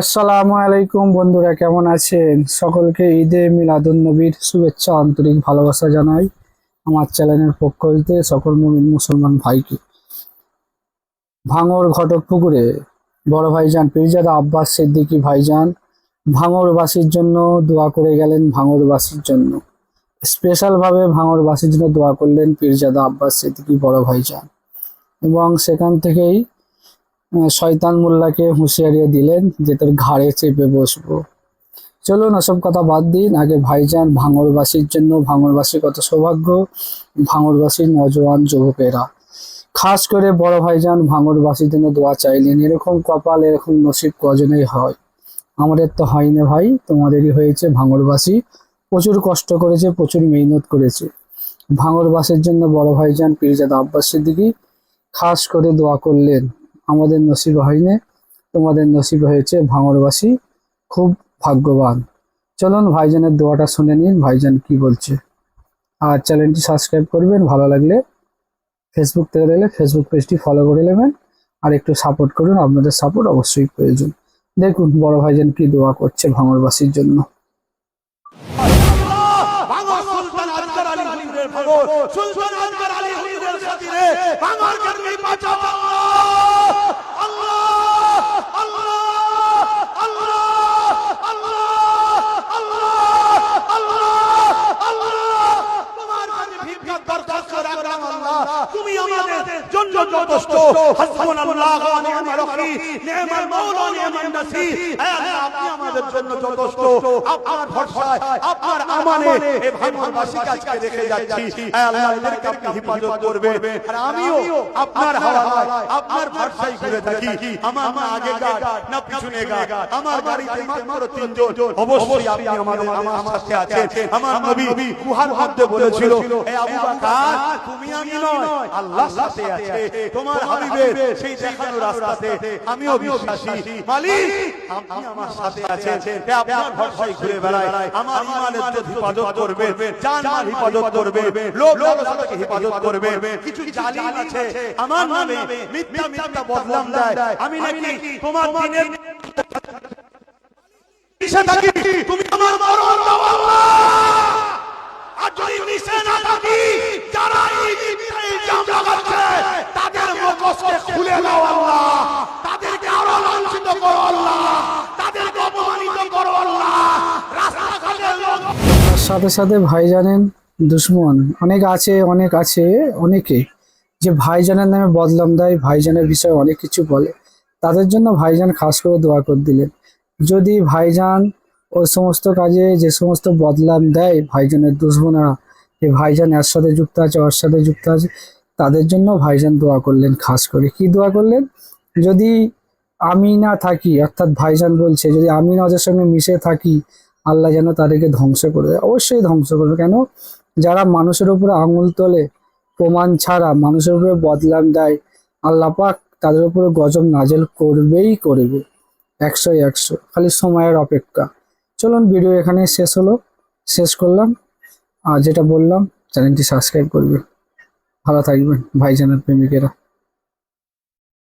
আসসালামু আলাইকুম বন্ধুরা, কেমন আছেন? সকলকে ঈদে মিলাদুন নবীর শুভেচ্ছা, আন্তরিক ভালোবাসা জানাই আমার চ্যানেলের পক্ষ হইতে সকল মুমিন মুসলমান ভাইকে। ভাঙর ঘটক পুকুরে বড় ভাইজান পীরজাদা আব্বাস সিদ্দিকী ভাইজান ভাঙরবাসীর জন্য দোয়া করে গেলেন ভাঙরবাসীর জন্য। স্পেশালভাবে ভাঙরবাসীর জন্য দোয়া করলেন পীরজাদা আব্বাস সিদ্দিকী বড় ভাইজান। এবং সেখান থেকেই শয়তান মোল্লাকে হুঁশিয়ারিয়ে দিলেন যে তোর ঘাড়ে চেপে বসবো। চলুন ওসব কথা বাদ দিন। আগে ভাইজান, ভাঙরবাসীর জন্য ভাঙরবাসীর কত সৌভাগ্য, ভাঙরবাসীর নজওয়ান যুবকেরা। খাস করে বড় ভাইজান, ভাঙরবাসীর জন্য দোয়া চাইলেন, এরকম কপাল, এরকম নসিব কজনেই হয়। আমাদের তো হয় না ভাই, তোমাদেরই হয়েছে ভাঙরবাসী। প্রচুর কষ্ট করেছে, প্রচুর মেহনত করেছে। ভাঙরবাসীর জন্য বড় ভাইজান, পীরজাদা আব্বাস সিদ্দিকী, খাস করে দোয়া করলেন। আমাদের নসিব হয়নি। তোমাদের নসিব হয়েছে ভাঙরবাসী। খুব ভাগ্যবান। চলুন ভাইজানের দোয়াটা শুনে নিন, ভাইজান কি বলছে। আর চ্যানেলটি সাবস্ক্রাইব করবেন, ভালো লাগলে ফেসবুক থেকে দেখলে ফেসবুক পেজটি ফলো করে নেবেন। আর একটু সাপোর্ট করুন, আপনাদের সাপোর্ট অবশ্যই প্রয়োজন। দেখুন বড় ভাইজান কি দোয়া করছে ভাঙরবাসীর জন্য। সুলতান আলী সুলতান আলী হুজুরের খাতিরে ভাঙার কারণে বাঁচাও আল্লাহ আল্লাহ আল্লাহ আল্লাহ আল্লাহ আল্লাহ আল্লাহ তোমার কাছে দরখাস্ত রাখলাম আল্লাহ। তুমি আমাদের জন্য যথেষ্ট। হাসবুনাল্লাহ ওয়া নি'মাল ওয়াকিল নি'মাল মাওলা নি'মান নাসির হে আল্লাহ আপনি আমাদের জন্য যথেষ্ট। আপনার ভরসায় আপনার আমানে এই ভাঙনবাসীকে আজকে রেখে যাচ্ছি। হে আল্লাহ এদেরকে আপনি হেফাজত করবেন। আর আমিও আপনার হাওয়ালায় আপনার ভরসায় ঘুরে থাকি আমার না আগে গাড় না পিছনে গাড় আমার গাড়িতে মাত্র তিনজন। অবশ্যই আপনি আমাদের আমার সাথে আছেন আমার নবী গুহার মধ্যে বলেছিল হে আবু বকর তুমি আমি নয় আল্লাহ সাথে আছে। তোমার হাবিবের সেই দেখানো রাস্তাতে আমিও বিশ্বাসী। মালিক আপনি আমার সাথে আছেন। আপনার ভরসায় ঘুরে বেড়াই আমার ইমানের তো হেফাজত করবে জান মাল হেফাজত করবে লোক লালসাকে হেফাজত করবে কিছু জালিম আছে। আমার নামে মিথ্যা মিথ্যা বদনাম দেয়। আমি নাকি তোমার দিনের তুমি আমার মরণ দাও আল্লাহ আর যদি মিশে না থাকি যারা এই মিথ্যা ইলজাম লাগাচ্ছে তাদের মুখোশকে খুলে দাও আল্লাহ তাদেরকে আরও লাঞ্ছিত করো আল্লাহ তাদেরকে অপমানিত করো আল্লাহ রাস্তাঘাটে লোক তার সাথে সাথে ভাইজানের দুশ্মন। অনেক আছে অনেক আছে, অনেকে। যে ভাইজানের নামে বদলাম দেয়, ভাইজানের বিষয়ে অনেক কিছু বলে। তাদের জন্য ভাইজান খাস করে দোয়া করে দিলেন। যদি ভাইজান ওই সমস্ত কাজে যে সমস্ত বদলাম দেয় ভাইজানের দুশ্মনরা, যে ভাইজান এর সাথে যুক্ত আছে, ওর সাথে যুক্ত আছে, তাদের জন্য ভাইজান দোয়া করলেন, খাস করে। কি দোয়া করলেন? যদি আমি না থাকি, অর্থাৎ ভাইজান বলছে, যদি আমি না ওদের সঙ্গে মিশে থাকি আল্লাহ যেন তাদেরকে ধ্বংস করে দেয়। অবশ্যই ধ্বংস করবে। কেন? যারা মানুষের উপরে আঙুল তোলে, প্রমাণ ছাড়া মানুষের উপরে বদলাম দেয়, আল্লাহ পাক তাদের উপরে গজব নাজেল করবেই করবে। একশো একশো। খালি সময়ের অপেক্ষা। চলুন, ভিডিও এখানে শেষ হলো। শেষ করলাম। আর যেটা বললাম, চ্যানেলটি সাবস্ক্রাইব করবে। ভালো থাকবেন, ভাইজানের প্রেমিকেরা।